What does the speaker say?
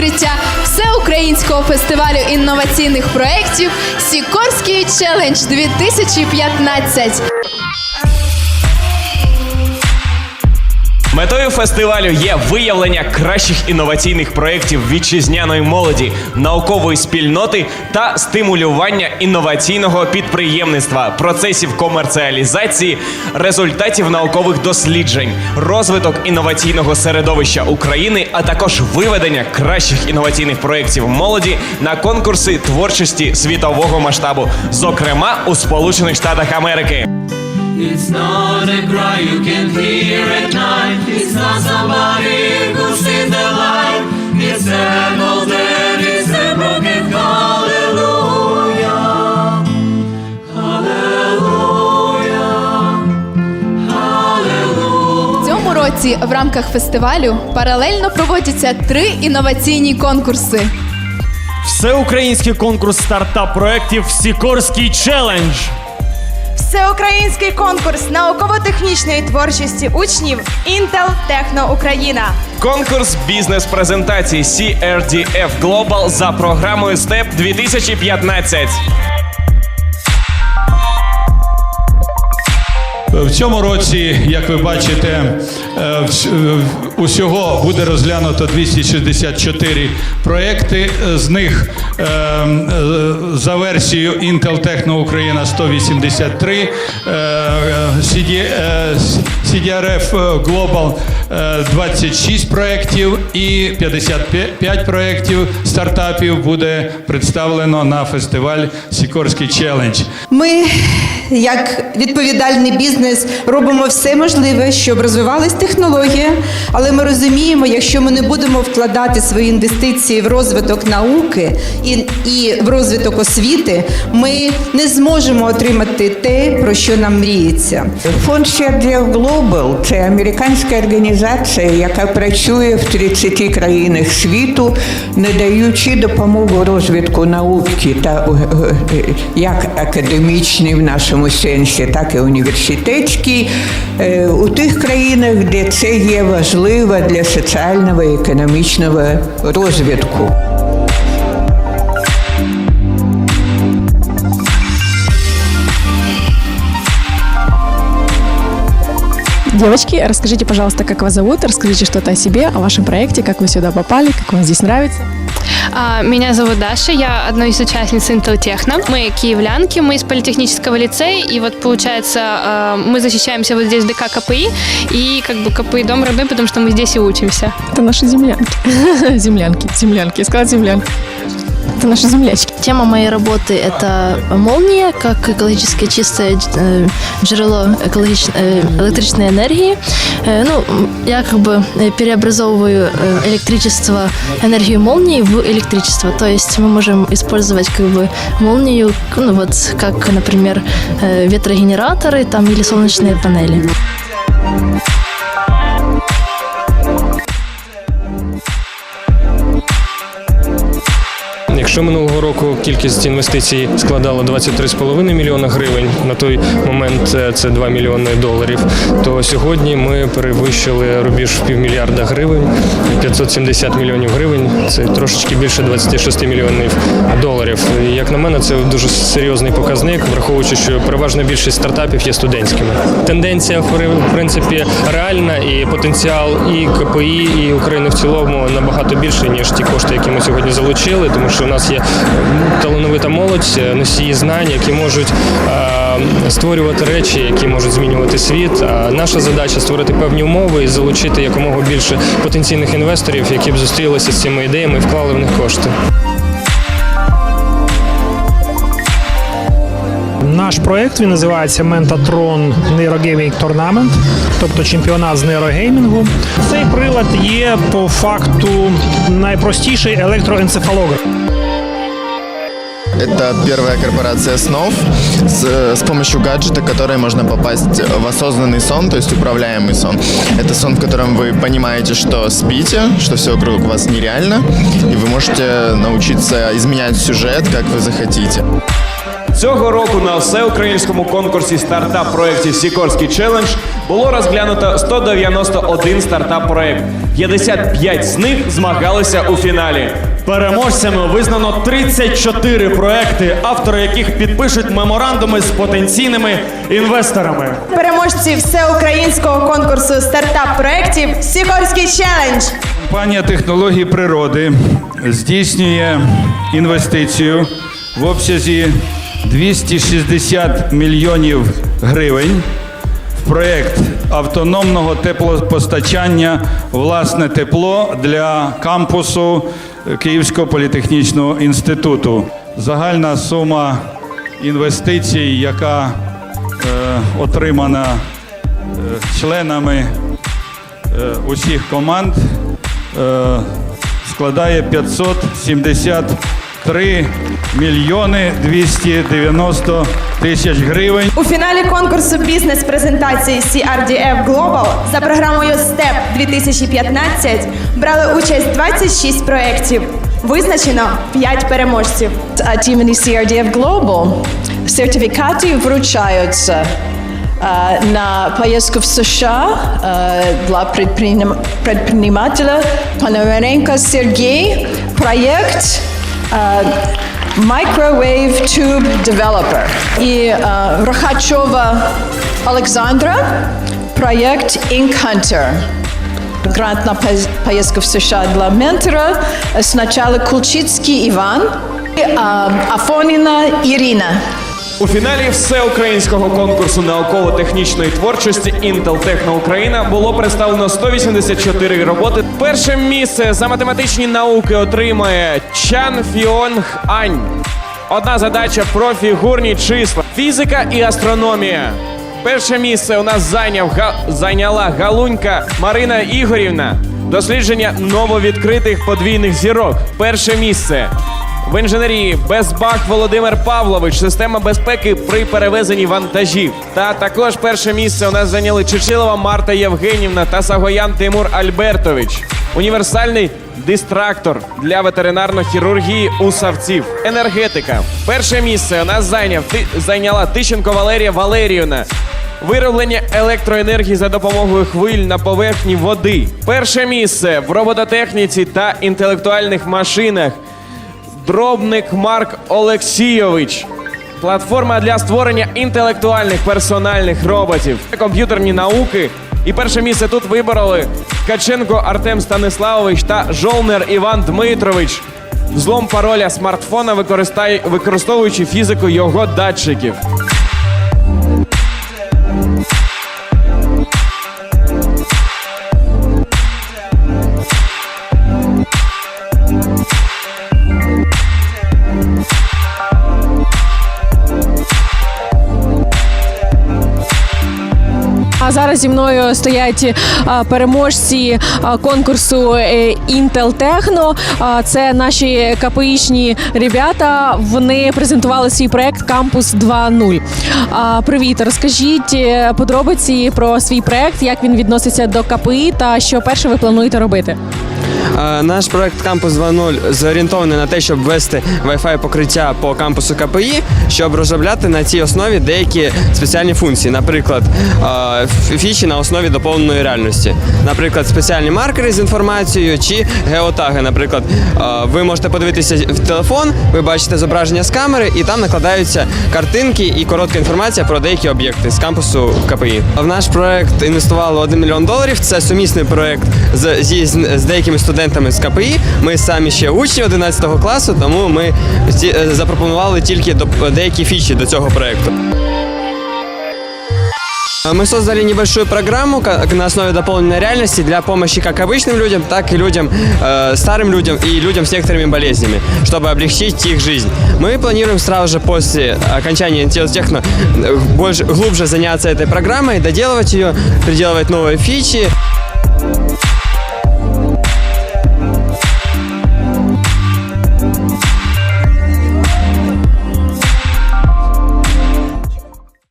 відкриття всеукраїнського фестивалю інноваційних проєктів Сікорський челендж 2015 Метою фестивалю є виявлення кращих інноваційних проєктів вітчизняної молоді, наукової спільноти та стимулювання інноваційного підприємництва, процесів комерціалізації, результатів наукових досліджень, розвиток інноваційного середовища України, а також виведення кращих інноваційних проєктів молоді на конкурси творчості світового масштабу, зокрема у Сполучених Штатах Америки. It's not a cry you can hear at night. It's not somebody who sees the light. It's an old that is a broken hallelujah. В цьому році в рамках фестивалю паралельно проводяться три інноваційні конкурси. Всеукраїнський конкурс стартап проєктів Сікорський челендж. Всеукраїнський конкурс науково-технічної творчості учнів Intel Техно Україна. Конкурс бізнес-презентації CRDF Global за програмою STEP 2015. В цьому році, як ви бачите, усього буде розглянуто 264 проекти. З них е, е, за версією Intel Techno Україна 183, е, е, CD, е, CDRF Global е, 26 проєктів і 55 проєктів стартапів буде представлено на фестиваль Сікорський челендж. Ми, як відповідальний бізнес, робимо все можливе, щоб розвивалась технологія, але ми розуміємо, якщо ми не будемо вкладати свої інвестиції в розвиток науки і, і в розвиток освіти, ми не зможемо отримати те, про що нам мріється. Фонд CRDF Global – це американська організація, яка працює в 30 країнах світу, надаючи допомогу розвитку науки та е, е, як академічний в нашому сенсі, так і університетський е, у тих країнах, де це є важливо для соціального і економічного розвитку. Девочки, расскажите, пожалуйста, как вас зовут, расскажите что-то о себе, о вашем проекте, как вы сюда попали, как вам здесь нравится. А, Меня зовут Даша, я одной из участниц Intel Techno. Мы киевлянки, мы из политехнического лицея, и вот получается а, мы защищаемся вот здесь в ДК КПИ, и как бы КПИ дом родной, потому что мы здесь и учимся. Это наши землянки. Землянки, землянки, я сказала землянки. Это наши землячки. Тема моей работы – это молния, как экологически чистое э, жерло э, электрической энергии. Э, Ну, я как бы преобразовываю электричество, энергию молнии в электричество. То есть мы можем использовать как бы молнию, ну вот как, например, ветрогенераторы там или солнечные панели. Якщо минулого року кількість інвестицій складала 23,5 мільйона гривень, на той момент е, це 2 мільйони доларів, то сьогодні ми перевищили рубіж півмільярда гривень, 570 мільйонів гривень. Це трошечки більше 26 мільйонів доларів. І, як на мене, це дуже серйозний показник, враховуючи, що переважна більшість стартапів є студентськими. Тенденція в принципі реальна і потенціал і КПІ, і України в цілому набагато більше ніж ті кошти, які ми сьогодні залучили, тому що у нас є талановита молодь, носії знань, які можуть е, створювати речі, які можуть змінювати світ. Наша задача створити певні умови і залучити якомога більше потенційних інвесторів, які б зустрілися з цими ідеями і вклали в них кошти. Наш проект він називається Mentatron Neurogaming Tournament, тобто чемпіонат з нейрогеймінгу. Цей прилад є по факту найпростіший електроенцефалограф. Это первая корпорация снов с, с помощью гаджета, которой можно попасть в осознанный сон, то есть управляемый сон. Это сон, в котором вы понимаете, что спите, что все вокруг вас нереально, и вы можете научиться изменять сюжет, как вы захотите. Цього року на всеукраїнському конкурсі стартап проєктів Сікорський челендж було розглянуто 191 стартап проєкт. 55 з них змагалися у фіналі. Переможцями визнано 34 проекти, автори яких підпишуть меморандуми з потенційними інвесторами. Переможці всеукраїнського конкурсу стартап проєктів Сікорський челендж. Компанія технологій природи здійснює інвестицію в обсязі 260 мільйонів гривень в проєкт автономного теплопостачання власне тепло для кампусу Київського політехнічного інституту. Загальна сума інвестицій, яка е, отримана е, членами е, усіх команд е, складає 573 мільйони 290 тисяч гривень. У фіналі конкурсу бізнес-презентації CRDF Global за програмою STEP 2015 брали участь 26 проєктів. Визначено 5 переможців. От імені CRDF Global сертифікати вручаються е, на поездку в США е, для предпринимателя Пономаренко Сергей, проект е, Microwave Tube Developer. И э, Рахачева Александра, проект Ink Hunter. Грант на поез- поездку в США для ментора. Сначала Кулчицкий Иван, и, а, Афонина Ирина. У фіналі всеукраїнського конкурсу науково-технічної творчості Intel Techno Україна було представлено 184 роботи. Перше місце за математичні науки отримає Чан Фіонг Ань. Одна задача про фігурні числа, фізика і астрономія. Перше місце у нас зайняв га- зайняла галунька Марина Ігорівна. Дослідження нововідкритих подвійних зірок. Перше місце. В інженерії Безбах Володимир Павлович, система безпеки при перевезенні вантажів. Та також перше місце у нас зайняли Чечилова Марта Євгенівна та Сагоян Тимур Альбертович. Універсальний дистрактор для ветеринарної хірургії у савців. Енергетика. Перше місце у нас зайняв ти зайняла Тищенко Валерія Валеріївна. Вироблення електроенергії за допомогою хвиль на поверхні води. Перше місце в робототехніці та інтелектуальних машинах. Дробник Марк Олексійович. Платформа для створення інтелектуальних персональних роботів. Комп'ютерні науки. І перше місце тут вибороли Каченко Артем Станиславович та Жолнер Іван Дмитрович. Взлом пароля смартфона використовуючи фізику його датчиків. Зараз зі мною стоять переможці конкурсу е, Intel Techno. Це наші КПІшні ребята. Вони презентували свій проект Campus 2.0. Привіт, розкажіть е, подробиці про свій проект, як він відноситься до КПІ та що перше ви плануєте робити. Е, Наш проект Кампус 2.0 зорієнтований на те, щоб ввести Wi-Fi покриття по кампусу КПІ, щоб розробляти на цій основі деякі спеціальні функції, наприклад, е, фічі на основі доповненої реальності, наприклад, спеціальні маркери з інформацією чи геотаги. Наприклад, е, ви можете подивитися в телефон, ви бачите зображення з камери, і там накладаються картинки і коротка інформація про деякі об'єкти з кампусу КПІ. В наш проект інвестували 1 мільйон доларів. Це сумісний проект з, з, з деякими студентами з КПІ. Ми самі ще учні 11 класу, тому ми ті- е, запропонували тільки доп- деякі фічі до цього проекту. Мы создали небольшую программу ка- на основе дополненной реальности для помощи как обычным людям, так и людям, э, старым людям и людям с некоторыми болезнями, чтобы облегчить их жизнь. Мы планируем сразу же после окончания интеллектехно больше, глубже заняться этой программой, доделывать ее, приделывать новые фичи.